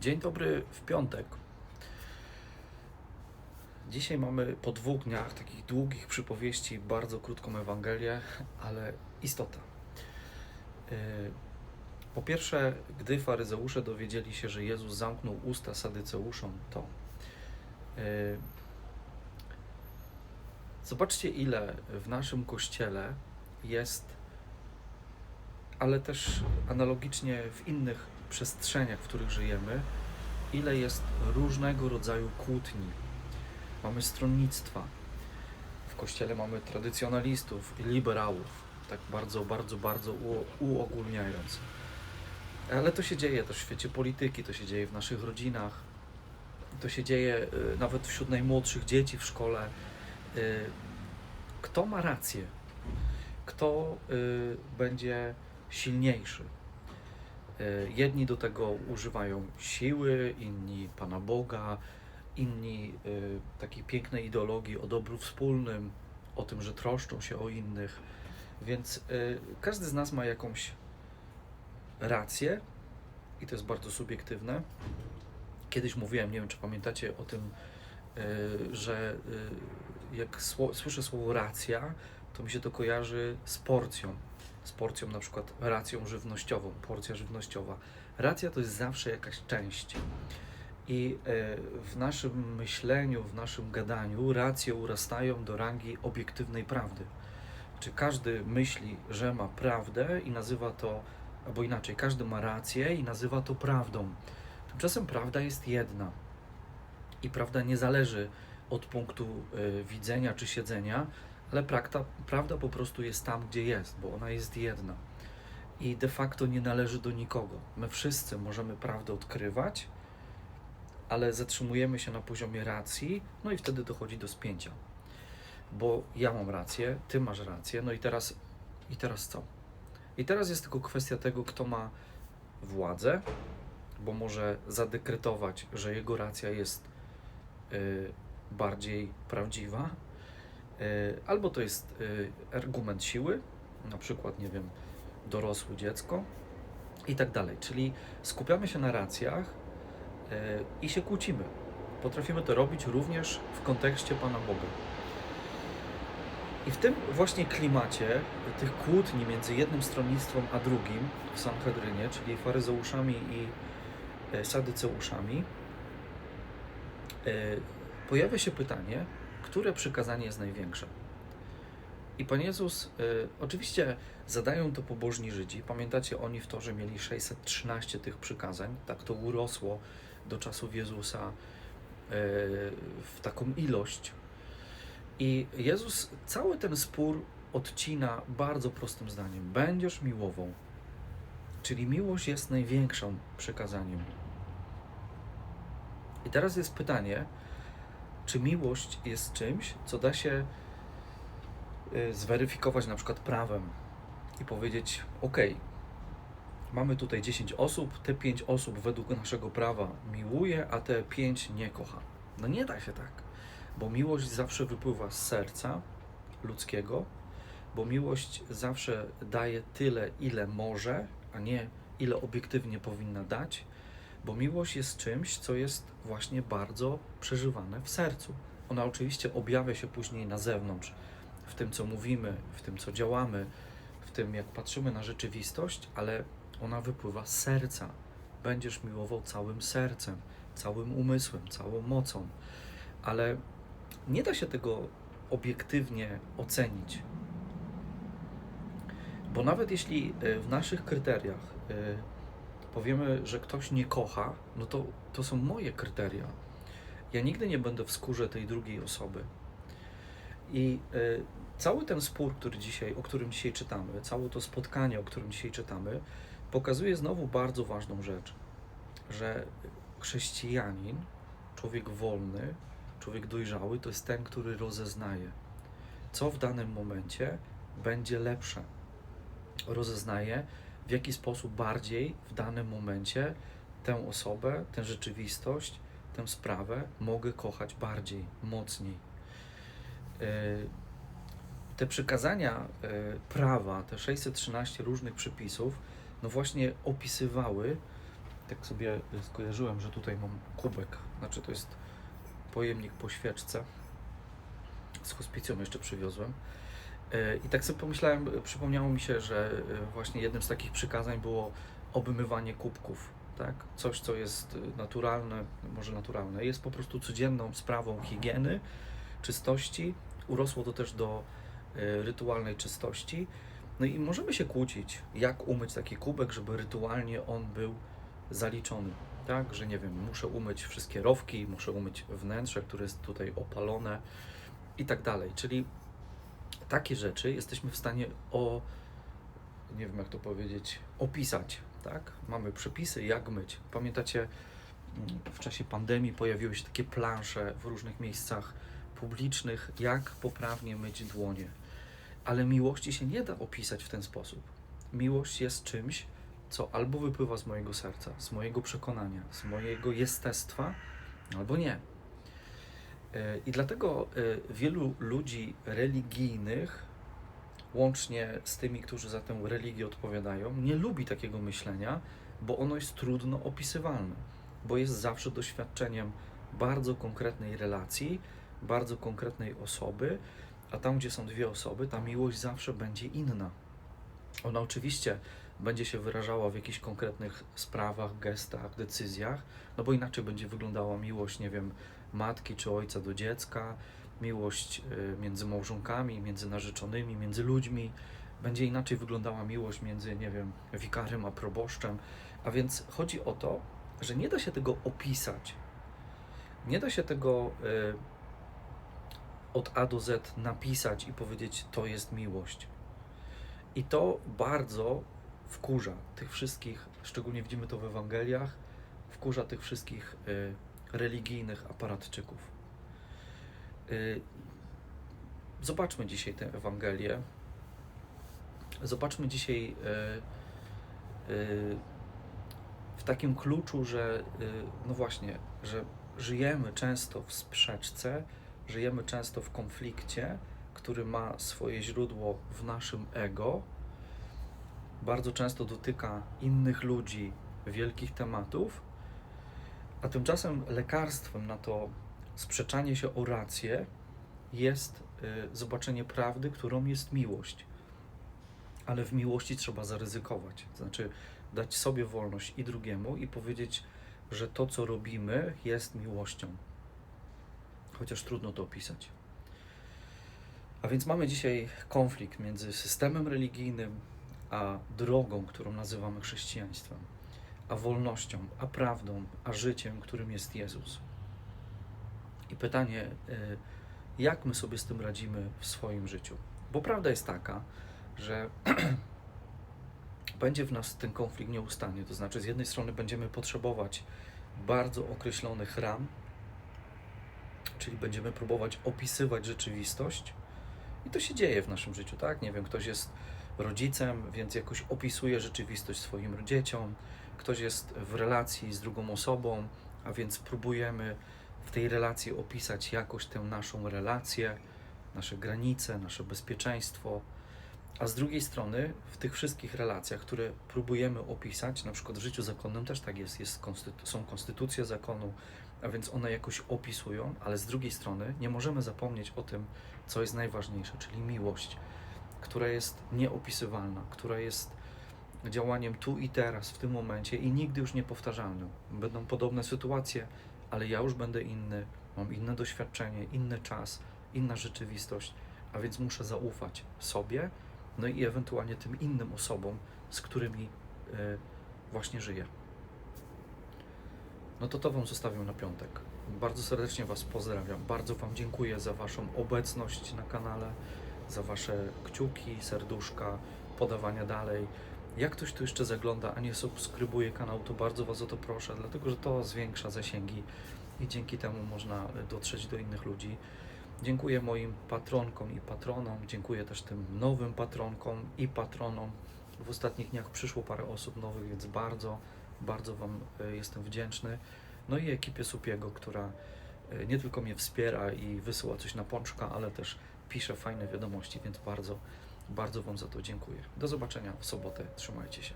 Dzień dobry w piątek. Dzisiaj mamy po dwóch dniach takich długich przypowieści bardzo krótką Ewangelię, ale istota. Yy, Po pierwsze, gdy faryzeusze dowiedzieli się, że Jezus zamknął usta sadyceuszom, to yy, zobaczcie, ile w naszym kościele jest, ale też analogicznie w innych przestrzeniach, w których żyjemy, ile jest różnego rodzaju kłótni. Mamy stronnictwa. W kościele mamy tradycjonalistów liberałów, tak bardzo, bardzo, bardzo uogólniając. Ale to się dzieje też w świecie polityki, to się dzieje w naszych rodzinach, to się dzieje y, nawet wśród najmłodszych dzieci w szkole. Y, Kto ma rację? Kto y, będzie silniejszy? Y, Jedni do tego używają siły, inni Pana Boga, inni y, takiej pięknej ideologii o dobru wspólnym, o tym, że troszczą się o innych. Więc y, każdy z nas ma jakąś rację i to jest bardzo subiektywne. Kiedyś mówiłem, nie wiem czy pamiętacie o tym, że jak słyszę słowo racja, to mi się to kojarzy z porcją. Z porcją na przykład racją żywnościową, porcja żywnościowa. Racja to jest zawsze jakaś część. I e, w naszym myśleniu, w naszym gadaniu racje urastają do rangi obiektywnej prawdy. Czy każdy myśli, że ma prawdę i nazywa to, albo inaczej, każdy ma rację i nazywa to prawdą. Tymczasem prawda jest jedna. I prawda nie zależy od punktu e, widzenia czy siedzenia, ale prawda, prawda po prostu jest tam, gdzie jest, bo ona jest jedna. I de facto nie należy do nikogo. My wszyscy możemy prawdę odkrywać, ale zatrzymujemy się na poziomie racji, no i wtedy dochodzi do spięcia. Bo ja mam rację, ty masz rację, no i teraz, i teraz co? I teraz jest tylko kwestia tego, kto ma władzę, bo może zadekretować, że jego racja jest y, bardziej prawdziwa, albo to jest y, argument siły, na przykład, nie wiem, dorosłe dziecko i tak dalej. Czyli skupiamy się na racjach, e, i się kłócimy. Potrafimy to robić również w kontekście Pana Boga. I w tym właśnie klimacie tych kłótni między jednym stronnictwem a drugim w Sanhedrynie, czyli faryzeuszami i e, sadyceuszami, e, pojawia się pytanie, które przykazanie jest największe. I Pan Jezus, e, oczywiście zadają to pobożni Żydzi. Pamiętacie, oni w to, że mieli 613 tych przykazań, tak to urosło do czasów Jezusa e, w taką ilość. I Jezus cały ten spór odcina bardzo prostym zdaniem: Będziesz miłował. Czyli miłość jest największą przykazaniem. I teraz jest pytanie, czy miłość jest czymś, co da się y, zweryfikować na przykład prawem i powiedzieć: OK, mamy tutaj 10 osób, te 5 osób według naszego prawa miłuje, a te 5 nie kocha. No nie da się tak, bo miłość zawsze wypływa z serca ludzkiego, bo miłość zawsze daje tyle, ile może, a nie ile obiektywnie powinna dać, bo miłość jest czymś, co jest właśnie bardzo przeżywane w sercu. Ona oczywiście objawia się później na zewnątrz, w tym, co mówimy, w tym, co działamy, w tym, jak patrzymy na rzeczywistość, ale ona wypływa z serca. Będziesz miłował całym sercem, całym umysłem, całą mocą, ale nie da się tego obiektywnie ocenić. Bo nawet jeśli e, w naszych kryteriach e, powiemy, że ktoś nie kocha, no to to są moje kryteria. Ja nigdy nie będę w skórze tej drugiej osoby. I e, cały ten spór, który dzisiaj, o którym dzisiaj czytamy, całe to spotkanie, o którym dzisiaj czytamy, pokazuje znowu bardzo ważną rzecz, że chrześcijanin, człowiek wolny, człowiek dojrzały, to jest ten, który rozeznaje, co w danym momencie będzie lepsze. Rozeznaje, w jaki sposób bardziej w danym momencie tę osobę, tę rzeczywistość, tę sprawę mogę kochać bardziej, mocniej. Yy, Te przykazania yy, prawa, te 613 różnych przepisów, no właśnie opisywały tak sobie skojarzyłem, że tutaj mam kubek, znaczy to jest pojemnik po świeczce. Z hospicją jeszcze przywiozłem. E, I tak sobie pomyślałem, przypomniało mi się, że y, właśnie jednym z takich przykazań było obmywanie kubków. Tak? Coś, co jest naturalne, może naturalne, jest po prostu codzienną sprawą higieny, czystości. Urosło to też do y, rytualnej czystości. No i możemy się kłócić, jak umyć taki kubek, żeby rytualnie on był zaliczony. Tak, że nie wiem, muszę umyć wszystkie rowki, muszę umyć wnętrze, które jest tutaj opalone i tak dalej. Czyli takie rzeczy jesteśmy w stanie o, nie wiem jak to powiedzieć, opisać, tak? Mamy przepisy, jak myć. Pamiętacie, mm, w czasie pandemii pojawiły się takie plansze w różnych miejscach publicznych, jak poprawnie myć dłonie. Ale miłości się nie da opisać w ten sposób. Miłość jest czymś, co albo wypływa z mojego serca, z mojego przekonania, z mojego jestestwa, albo nie. E, I dlatego e, wielu ludzi religijnych, łącznie z tymi, którzy za tę religię odpowiadają, nie lubi takiego myślenia, bo ono jest trudno opisywalne, bo jest zawsze doświadczeniem bardzo konkretnej relacji, bardzo konkretnej osoby, a tam, gdzie są dwie osoby, ta miłość zawsze będzie inna. Ona oczywiście będzie się wyrażała w jakichś konkretnych sprawach, gestach, decyzjach, no bo inaczej będzie wyglądała miłość, nie wiem, matki czy ojca do dziecka, miłość y, między małżonkami, między narzeczonymi, między ludźmi. Będzie inaczej wyglądała miłość między, nie wiem, wikarem a proboszczem. A więc chodzi o to, że nie da się tego opisać. Nie da się tego y, od A do Z napisać i powiedzieć, to jest miłość. I to bardzo wkurza tych wszystkich, szczególnie widzimy to w Ewangeliach, wkurza tych wszystkich y, religijnych aparatczyków. Y, zobaczmy dzisiaj tę Ewangelię. Zobaczmy dzisiaj y, y, w takim kluczu, że y, no właśnie, że żyjemy często w sprzeczce, żyjemy często w konflikcie, który ma swoje źródło w naszym ego. Bardzo często dotyka innych ludzi wielkich tematów, a tymczasem lekarstwem na to sprzeczanie się o rację jest y, zobaczenie prawdy, którą jest miłość. Ale w miłości trzeba zaryzykować, znaczy dać sobie wolność i drugiemu i powiedzieć, że to, co robimy, jest miłością. Chociaż trudno to opisać. A więc mamy dzisiaj konflikt między systemem religijnym a drogą, którą nazywamy chrześcijaństwem a wolnością, a prawdą, a życiem, którym jest Jezus. I pytanie, y, jak my sobie z tym radzimy w swoim życiu? Bo prawda jest taka, że będzie w nas ten konflikt nieustannie. To znaczy, z jednej strony będziemy potrzebować bardzo określonych ram, czyli będziemy próbować opisywać rzeczywistość, i to się dzieje w naszym życiu, tak? Nie wiem, ktoś jest rodzicem, więc jakoś opisuje rzeczywistość swoim dzieciom, ktoś jest w relacji z drugą osobą, a więc próbujemy w tej relacji opisać jakoś tę naszą relację, nasze granice, nasze bezpieczeństwo. A z drugiej strony, w tych wszystkich relacjach, które próbujemy opisać, na przykład w życiu zakonnym też tak jest, jest konstytu- są konstytucje zakonu, a więc one jakoś opisują, ale z drugiej strony nie możemy zapomnieć o tym, co jest najważniejsze, czyli miłość, która jest nieopisywalna, która jest działaniem tu i teraz, w tym momencie i nigdy już niepowtarzalnym. Będą podobne sytuacje, ale ja już będę inny, mam inne doświadczenie, inny czas, inna rzeczywistość, a więc muszę zaufać sobie, no i ewentualnie tym innym osobom, z którymi y, właśnie żyję. No to to Wam zostawiam na piątek. Bardzo serdecznie Was pozdrawiam. Bardzo Wam dziękuję za Waszą obecność na kanale, za Wasze kciuki, serduszka, podawania dalej. Jak ktoś tu jeszcze zagląda, a nie subskrybuje kanał, to bardzo Was o to proszę, dlatego że to zwiększa zasięgi i dzięki temu można dotrzeć do innych ludzi. Dziękuję moim patronkom i patronom, dziękuję też tym nowym patronkom i patronom. W ostatnich dniach przyszło parę osób nowych, więc bardzo, bardzo Wam e, jestem wdzięczny. No i ekipie Supiego, która e, nie tylko mnie wspiera i wysyła coś na pączka, ale też pisze fajne wiadomości, więc bardzo, bardzo Wam za to dziękuję. Do zobaczenia w sobotę. Trzymajcie się.